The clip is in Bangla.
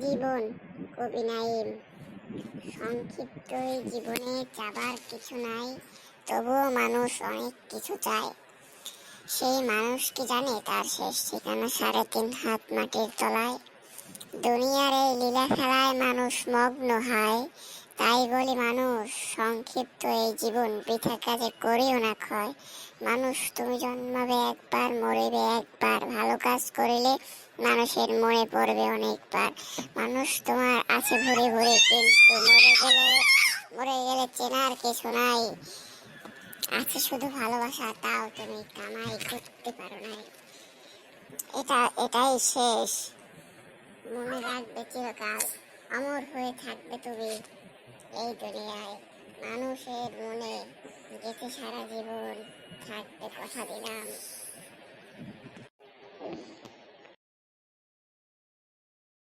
জীবন, কবি নাইম। সংক্ষিপ্ত জীবনে চাবার কিছু নাই, তবুও মানুষ অনেক কিছু চায়। সেই মানুষ কি জানে তার শেষ ঠিকানা সাড়ে তিন হাত মাটির তলায়? দুনিয়ার এই লীলা খেলায় মানুষ মগ্ন হয় বলি, মানুষ, সংক্ষিপ্ত এই জীবন বৃথা কাজে করিও না ক্ষয়। মানুষ, তুমি জন্মাবে একবার, মরিবে একবার। ভালো কাজ করিলে মানুষের মনে পড়বে অনেকবার। মানুষ তোমার আছে ভরে ভরে, কিন্তু মরে গেলে মরে গেলে চেনার কিছু নাই। আছে শুধু ভালোবাসা, তাও তুমি কামাই করতে পারো নাই। এটা, এটাই শেষ। মনে রাখবে চিরকাল। অমর হয়ে থাকবে তুমি। এই দুনিয়ায় মানুষের মনে গেছে সারা জীবন থাকতে কথা দিলাম।